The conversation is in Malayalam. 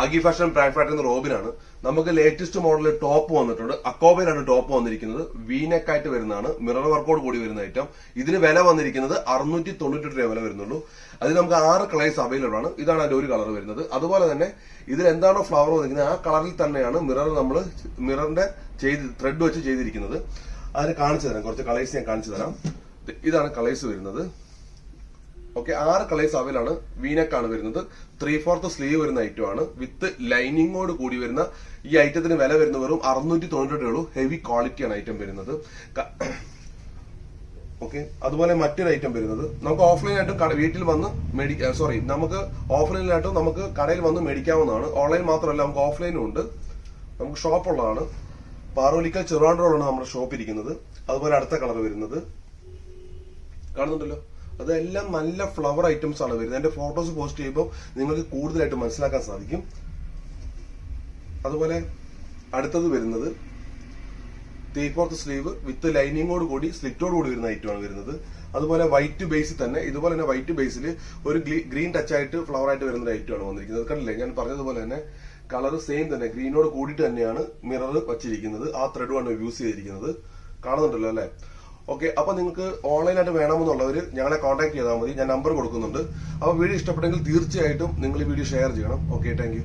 ആഗി ഫാഷൻ ബ്രാൻഡ് ഫാക്ടറി റോബിനാണ്. നമുക്ക് ലേറ്റസ്റ്റ് മോഡൽ ടോപ്പ് വന്നിട്ടുണ്ട്. അക്കോബയിലാണ് ടോപ്പ് വന്നിരിക്കുന്നത്. വീനെക്ക് ആയിട്ട് വരുന്നതാണ്. മിറർ വർക്കോട് കൂടി വരുന്ന ഐറ്റം ഇതിന് വില വന്നിരിക്കുന്നത് അറുന്നൂറ്റി തൊണ്ണൂറ്റി രൂപ വില വരുന്നുള്ളൂ. അതിൽ നമുക്ക് ആറ് കളേഴ്സ് അവൈലബിൾ ആണ്. ഇതാണ് അതിന്റെ ഒരു കളർ വരുന്നത്. അതുപോലെ തന്നെ ഇതിൽ എന്താണോ ഫ്ലവർ വന്നിരിക്കുന്നത് ആ കളറിൽ തന്നെയാണ് മിറർ നമ്മൾ മിററിന്റെ ചെയ്ത് ത്രെഡ് വെച്ച് ചെയ്തിരിക്കുന്നത്. അതിന് കാണിച്ചു തരാം. കുറച്ച് കളേഴ്സ് ഞാൻ കാണിച്ചു തരാം. ഇതാണ് കളേഴ്സ് വരുന്നത്. ഓക്കെ ആറ് കളേഴ്സ് അവൈലബിൾ ആണ് വീനക്കാണ് വരുന്നത്. ത്രീ ഫോർത്ത് സ്ലീവ് വരുന്ന ഐറ്റം ആണ്. വിത്ത് ലൈനിങ്ങോട് കൂടി വരുന്ന ഈ ഐറ്റത്തിന് വില വരുന്ന വെറും അറുന്നൂറ്റി തൊണ്ണൂറ്റി ഉള്ളൂ ഹെവി ക്വാളിറ്റിയാണ് ഐറ്റം വരുന്നത്. ഓക്കെ അതുപോലെ മറ്റൊരു ഐറ്റം വരുന്നത്. നമുക്ക് ഓഫ്ലൈൻ ആയിട്ടും വീട്ടിൽ വന്ന് മേടി സോറി നമുക്ക് ഓഫ്ലൈനിലായിട്ടും നമുക്ക് കടയിൽ വന്ന് മേടിക്കാവുന്നതാണ്. ഓൺലൈൻ മാത്രമല്ല നമുക്ക് ഓഫ്ലൈനും ഉണ്ട്. നമുക്ക് ഷോപ്പ് ഉള്ളതാണ്. പാറോലിക്കൽ ചെറുവാണ്ടോടാണ് നമ്മുടെ ഷോപ്പ് ഇരിക്കുന്നത്. അതുപോലെ അടുത്ത കളർ വരുന്നത്. കാണുന്നുണ്ടല്ലോ? അതെല്ലാം നല്ല ഫ്ലവർ ഐറ്റംസ് ആണ് വരുന്നത്. എന്റെ ഫോട്ടോസ് പോസ്റ്റ് ചെയ്യുമ്പോൾ നിങ്ങൾക്ക് കൂടുതലായിട്ട് മനസ്സിലാക്കാൻ സാധിക്കും. അതുപോലെ അടുത്തത് വരുന്നത് ത്രീ ഫോർത്ത് സ്ലീവ് വിത്ത് ലൈനിങ്ങോട് കൂടി സ്ലിറ്റോട് കൂടി വരുന്ന ഐറ്റമാണ് വരുന്നത്. അതുപോലെ വൈറ്റ് ബേസിൽ തന്നെ ഇതുപോലെ തന്നെ വൈറ്റ് ബേസിൽ ഒരു ഗ്രീൻ ടച്ച് ആയിട്ട് ഫ്ലവർ ആയിട്ട് വരുന്ന ഐറ്റമാണ് വന്നിരിക്കുന്നത്. കണ്ടില്ലേ? ഞാൻ പറഞ്ഞതുപോലെ തന്നെ കളർ സെയിം തന്നെ ഗ്രീനോട് കൂടിയിട്ട് തന്നെയാണ് മിറർ വച്ചിരിക്കുന്നത്. ആ ത്രെഡുമാണ് യൂസ് ചെയ്തിരിക്കുന്നത്. കാണുന്നുണ്ടല്ലോ അല്ലെ? ഓക്കെ അപ്പൊ നിങ്ങൾക്ക് ഓൺലൈനായിട്ട് വേണമെന്നുള്ളവർ ഞങ്ങളെ കോൺടാക്ട് ചെയ്താൽ മതി. ഞാൻ നമ്പർ കൊടുക്കുന്നുണ്ട്. അപ്പൊ വീഡിയോ ഇഷ്ടപ്പെട്ടെങ്കിൽ തീർച്ചയായിട്ടും നിങ്ങൾ ഈ വീഡിയോ ഷെയർ ചെയ്യണം. Okay thank